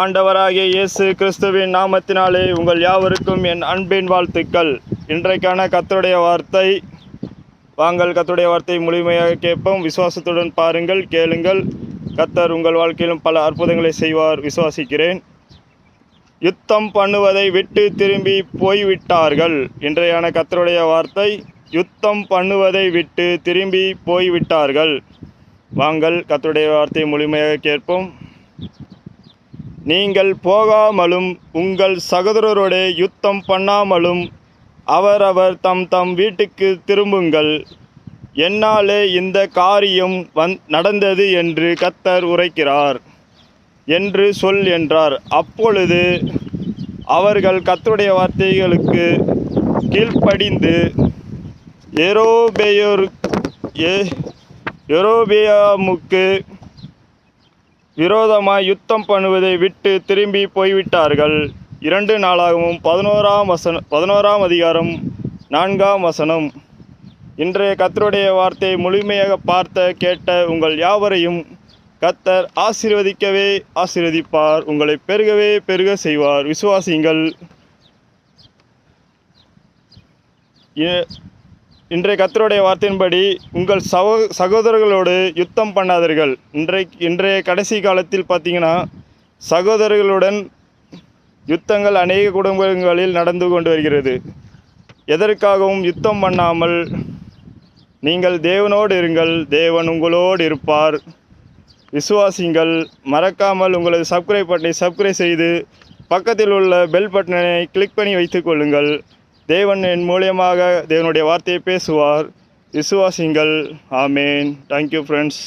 ஆண்டவராகிய இயேசு கிறிஸ்துவின் நாமத்தினாலே உங்கள் யாவருக்கும் என் அன்பின் வாழ்த்துக்கள். இன்றைக்கான கத்தருடைய வார்த்தை வாங்கள் கத்தருடைய வார்த்தை முழுமையாக கேட்போம். விசுவாசத்துடன் பாருங்கள் கேளுங்கள். கத்தர் உங்கள் வாழ்க்கையிலும் பல அற்புதங்களை செய்வார் விசுவாசிக்கிறேன். யுத்தம் பண்ணுவதை விட்டு திரும்பி போய்விட்டார்கள். இன்றையான கத்தருடைய வார்த்தை யுத்தம் பண்ணுவதை விட்டு திரும்பி போய்விட்டார்கள். வாங்கள் கத்தருடைய வார்த்தை முழுமையாக கேட்போம். நீங்கள் போகாமலும் உங்கள் சகோதரரோட யுத்தம் பண்ணாமலும் அவரவர் தம் தம் வீட்டுக்கு திரும்புங்கள். என்னாலே இந்த காரியம் வந் நடந்தது என்று கத்தர் உரைக்கிறார். என்று சொல் என்றார். அப்பொழுது அவர்கள் கத்துடைய வார்த்தைகளுக்கு கீழ்ப்படிந்து எரோபேயோர் ஏ எரோபியாமுக்கு விரோதமாய் யுத்தம் பண்ணுவதை விட்டு திரும்பி போய்விட்டார்கள். இரண்டு நாளாகவும் பதினோராம் வசன பதினோராம் அதிகாரம் நான்காம் வசனம். இன்றைய கத்தருடைய வார்த்தையை முழுமையாக பார்த்த கேட்ட உங்கள் யாவரையும் கத்தர் ஆசீர்வதிக்கவே ஆசீர்வதிப்பார் உங்களை பெருகவே பெருக செய்வார். விசுவாசிங்கள் இன்றைய கத்தருடைய வார்த்தையின்படி உங்கள் சகோ சகோதரர்களோடு யுத்தம் பண்ணாதீர்கள். இன்றை இன்றைய கடைசி காலத்தில் பார்த்தீங்கன்னா சகோதரர்களுடன் யுத்தங்கள் அநேக குடும்பங்களில் நடந்து கொண்டு வருகிறது. எதற்காகவும் யுத்தம் பண்ணாமல் நீங்கள் தேவனோடு இருங்கள். தேவன் உங்களோடு இருப்பார். விசுவாசிங்கள் மறக்காமல் உங்களது சப்ஸ்கிரைப் பட்டனை சப்ஸ்கிரைப் செய்து பக்கத்தில் உள்ள பெல் பட்டனை கிளிக் பண்ணி வைத்துக் கொள்ளுங்கள். தேவன் என் மூலியமாக தேவனுடைய வார்த்தையை பேசுவார். விசுவாசிங்கள் ஆமேன். Thank you friends